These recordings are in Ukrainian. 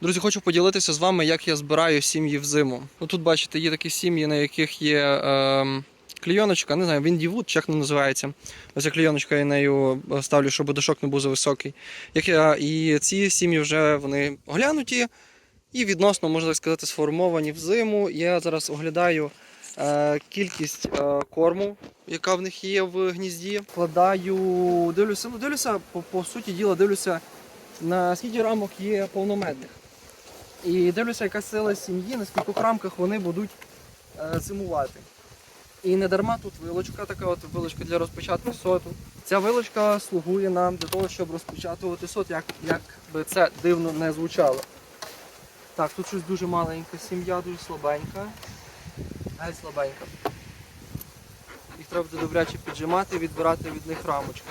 Друзі, хочу поділитися з вами, як я збираю сім'ї взиму. Ну тут бачите, є такі сім'ї, на яких є е, клійоночка, не знаю, Віндівуд, як вона називається. Ось я клійоночка я нею ставлю, щоб дошок не був зависокий. Як я, і ці сім'ї вже вони оглянуті і відносно, можна так сказати, сформовані взиму. Я зараз оглядаю е, кількість е, корму, яка в них є в гнізді. Вкладаю, дивлюся, ну дивлюся, по, суті діла, дивлюся на скільки рамок є повномедних. І дивлюся, яка сила сім'ї, на скількох рамках вони будуть е, зимувати. І не дарма тут вилочка, така от вилочка для розпочатку соту. Ця вилочка слугує нам для того, щоб розпочатувати сот, як, як би це дивно не звучало. Так, тут щось дуже маленька сім'я, дуже слабенька. Геть слабенька. Їх треба буде добряче піджимати і відбирати від них рамочки.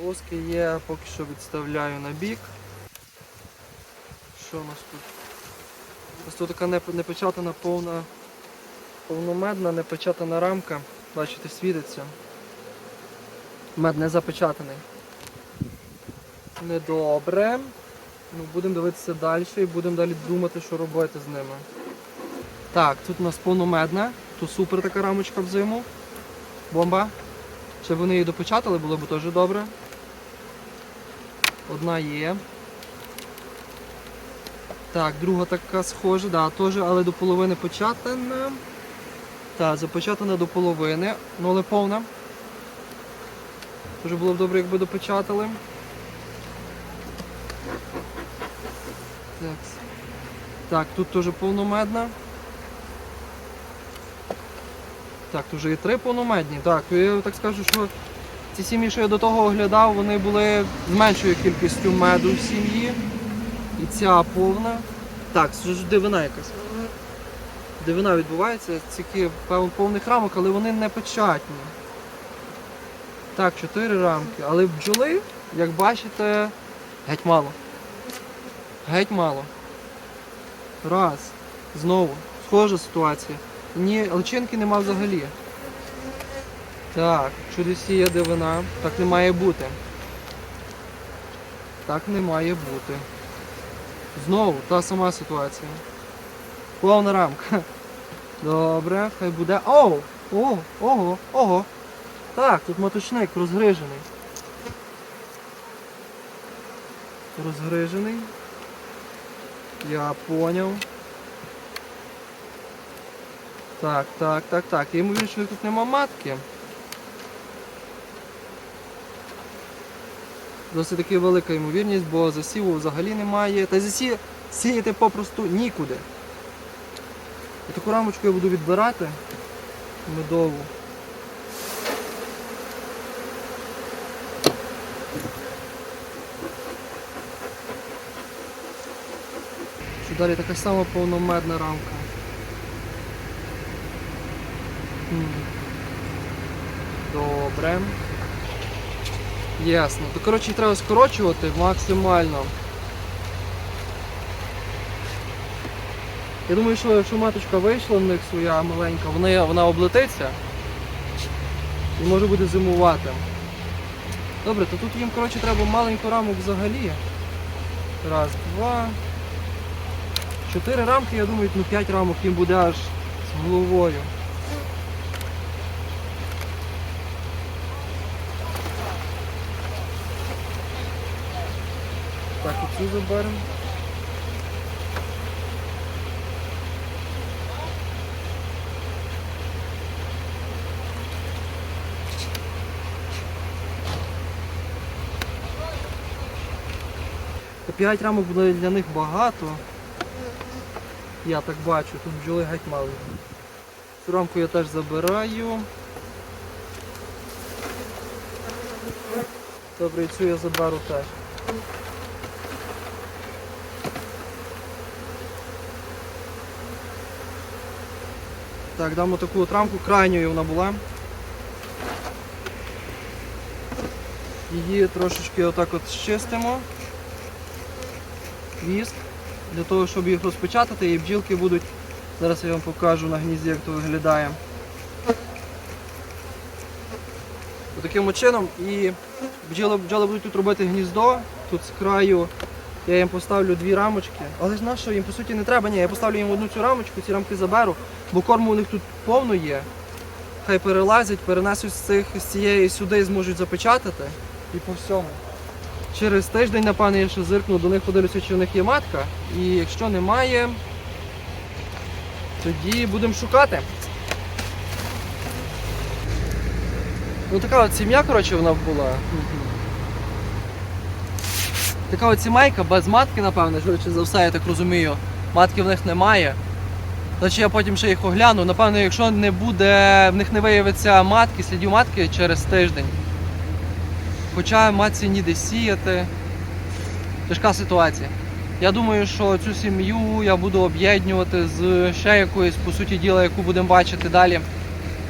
Полоски є, поки що відставляю на бік. Що у нас тут? Ось тут така не- непечатана повна, повномедна, непечатана рамка. Бачите, світиться. Мед не запечатаний. Недобре. Ну, будемо дивитися далі і будемо далі думати, що робити з ними. Так, тут у нас повномедна, тут супер така рамочка взиму. Бомба. Ще б вони її допечатали, було б теж добре. Одна є. Так, друга така схожа, да, теж, але до половини початана. Так, запечатана до половини, ну але повна. Дуже було б добре, якби допечатали. Так, так тут теж повномедна. Так, тут вже і три повномедні. Так, я так скажу, що ці сім'ї, що я до того оглядав, вони були з меншою кількістю меду в сім'ї. І ця повна. Так, це ж дивина якась. Дивина відбувається, тільки повних рамок, але вони не печатні. Так, чотири рамки. Але бджоли, як бачите, геть мало. Геть мало. Раз. Знову. Схожа ситуація. Ні, личинки нема взагалі. Так, чудесі є дивина. Так не має бути. Так не має бути. Знову та сама ситуація. Повна рамка. Добре, хай буде. О! О! Ого! Ого! Так, тут моточник розгрижений. Розгрижений. Я поняв. Так, так, так, так. Я ймовірно, що тут нема матки. Досить таки велика ймовірність, бо засіву взагалі немає. Та засі... сіяти попросту нікуди. І таку рамочку я буду відбирати медову. Що далі така сама повномедна рамка. Добре. Ясно. То коротше треба скорочувати максимально. Я думаю, що якщо маточка вийшла в них своя маленька, вона, вона облетиться і може буде зимувати. Добре, то тут їм коротше, треба маленьку рамок взагалі. Раз, два. Чотири рамки, я думаю, ну п'ять рамок їм буде аж з головою. Так, і цю заберемо. 5 рамок буде для них багато. Я так бачу, тут бджоли геть мало. Цю рамку я теж забираю. Добре, цю я заберу теж. Так, дамо таку от рамку, крайньою вона була. Її трошечки отак от щистимо. Віск. Для того, щоб їх розпечатати і бджілки будуть. Зараз я вам покажу на гнізді, як то виглядає. Таким чином і бджоли, бджоли будуть тут робити гніздо, тут з краю. Я їм поставлю дві рамочки. Але ж на що їм по суті не треба. Ні, я поставлю їм одну цю рамочку, ці рамки заберу, бо корму у них тут повно є. Хай перелазять, перенесуть з цих з цієї сюди зможуть запечатати і по всьому. Через тиждень, напевно, я ще зиркну до них, подивлюся, чи у них є матка. І якщо немає, тоді будемо шукати. Ну така от сім'я, коротше, вона була. Така от сімейка без матки, швидше за все, я так розумію. Матки в них немає. Значить я потім ще їх огляну. Напевно, якщо не буде, в них не виявиться матки, слідів матки через тиждень. Хоча матці ніде сіяти. Тяжка ситуація. Я думаю, що цю сім'ю я буду об'єднувати з ще якоюсь, по суті діла, яку будемо бачити далі.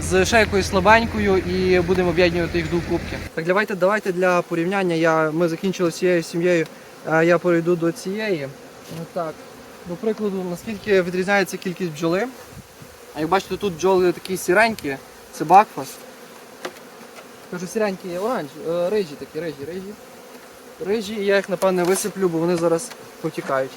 З ще якоюсь слабенькою і будемо об'єднувати їх до кубки. Так, давайте, давайте для порівняння. Я, ми закінчили з цією сім'єю, а я перейду до цієї. Ну, так. До прикладу, наскільки відрізняється кількість бджоли. А як бачите, тут бджоли такі сіренькі, це бакфас. Кажу, сіренькі оранж, е, рижі такі, рижі, рижі. Рижі, і я їх напевне висиплю, бо вони зараз потікають.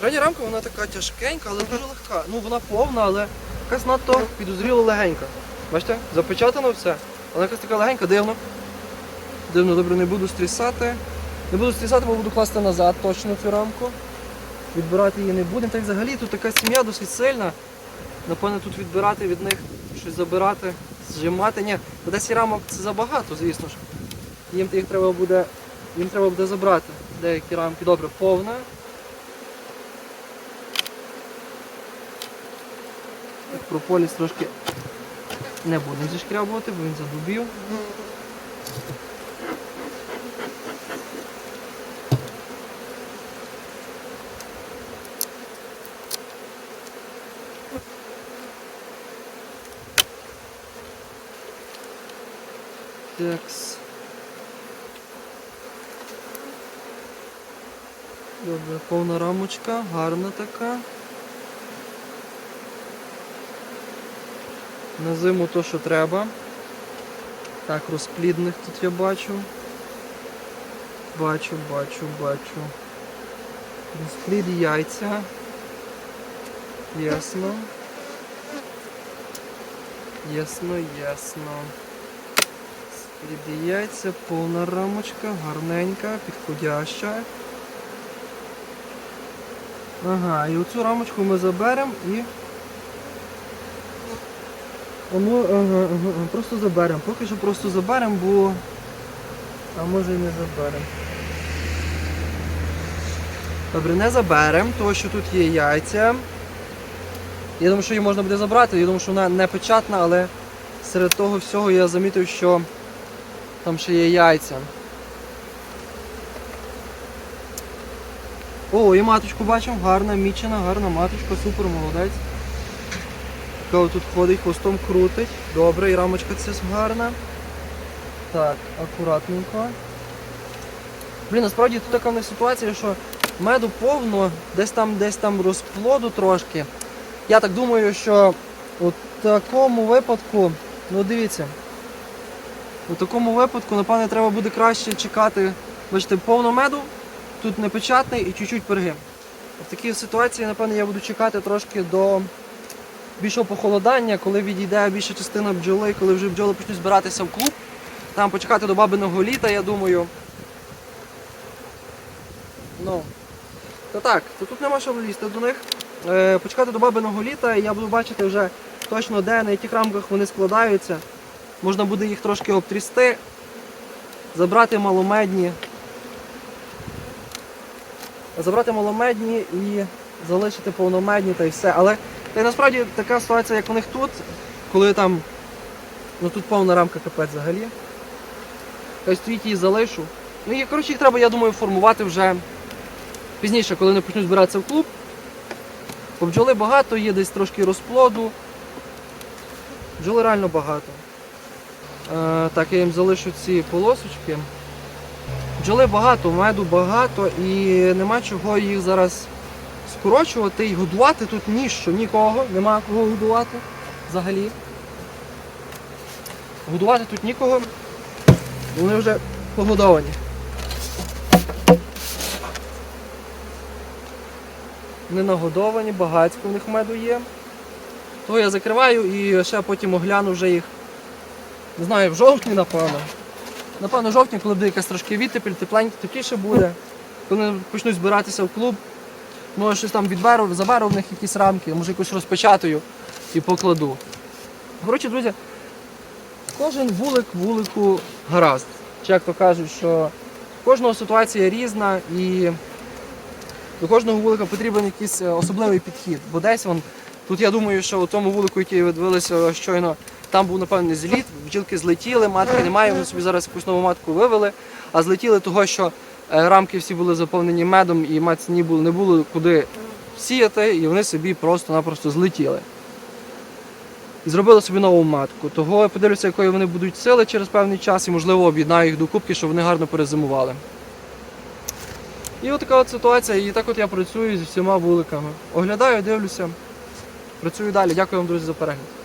Крайня рамка вона така тяжкенька, але дуже легка. Ну вона повна, але якась надто підозріло легенька. Бачите, запечатано все. Вона якась така легенька, дивно. Дивно, добре, не буду стрісати. Не буду стрісати, бо буду класти назад точно цю рамку. Відбирати її не будемо. Та й взагалі тут така сім'я досить сильна. Напевно, тут відбирати від них, щось забирати, зжимати. Ні, 10 рамок це забагато, звісно ж. Їм їх треба буде, їм треба буде забрати деякі рамки. Добре, повна. Прополіс трошки не будемо зішкрябувати, бо він задубів. Такс. Добре, повна рамочка, гарна така. На зиму то, що треба. Так, розплідних тут я бачу. Бачу, бачу, бачу. Розплід яйця. Ясно. Ясно, ясно. Розплід яйця, повна рамочка, гарненька, підходяща. Ага, і оцю рамочку ми заберемо і а ми, ага, ага, ага, просто заберемо. Поки що просто заберемо, бо. А може і не заберемо. Добре, не заберемо, тому що тут є яйця. Я думаю, що її можна буде забрати, я думаю, що вона не печатна, але серед того всього я замітив, що там ще є яйця. О, і маточку бачимо, гарна, мічена, гарна маточка, супер, молодець. Така тут ходить, хвостом крутить. Добре, і рамочка ця гарна. Так, акуратненько. Блін, насправді тут така в них ситуація, що меду повно, десь там десь там розплоду трошки. Я так думаю, що у такому випадку, ну дивіться, у такому випадку, напевне, треба буде краще чекати, бачите, повно меду, тут непечатний і чуть-чуть перегим. В такій ситуації, напевне, я буду чекати трошки до більшого похолодання, коли відійде більша частина бджоли, коли вже бджоли почнуть збиратися в клуб. Там почекати до бабиного літа, я думаю. Ну. Та так, то тут нема що лізти до них. Е, почекати до бабиного літа і я буду бачити вже точно де, на яких рамках вони складаються. Можна буде їх трошки обтрісти, забрати маломедні. Забрати маломедні і залишити повномедні та й все. Але та й насправді така ситуація, як у них тут, коли там. Ну тут повна рамка капець взагалі. Хай стоїть її залишу. Ну і коротше їх треба, я думаю, формувати вже пізніше, коли вони почнуть збиратися в клуб. Бо бджоли багато, є десь трошки розплоду. Бджоли реально багато. Е, так, я їм залишу ці полосочки. Бджоли багато, меду багато і нема чого їх зараз скорочувати і годувати тут ніщо, нікого, нема кого годувати взагалі. Годувати тут нікого. Вони вже погодовані. Не нагодовані, багатько в них меду є. Того я закриваю і ще потім огляну вже їх. Не знаю, в жовтні, напевно. Напевно, жовтні, коли буде якась трошки відтепіль, тепленьке, тепліше буде. Коли почнуть збиратися в клуб, може щось там відберу, заберу в них якісь рамки, може якусь розпечатаю і покладу. Коротше, друзі, кожен вулик вулику гаразд. Чи як то кажуть, що кожного ситуація різна і до кожного вулика потрібен якийсь е, особливий підхід. Бо десь вон, тут я думаю, що у тому вулику, який ви дивилися щойно, там був напевне зліт, бджілки злетіли, матки немає, вони собі зараз якусь нову матку вивели, а злетіли того, що рамки всі були заповнені медом і було, не було куди сіяти, і вони собі просто-напросто злетіли. І зробили собі нову матку. Того я подивлюся, якої вони будуть сили через певний час, і можливо об'єднаю їх до кубки, щоб вони гарно перезимували. І от така от ситуація, і так от я працюю зі всіма вуликами. Оглядаю, дивлюся, працюю далі. Дякую вам, друзі, за перегляд.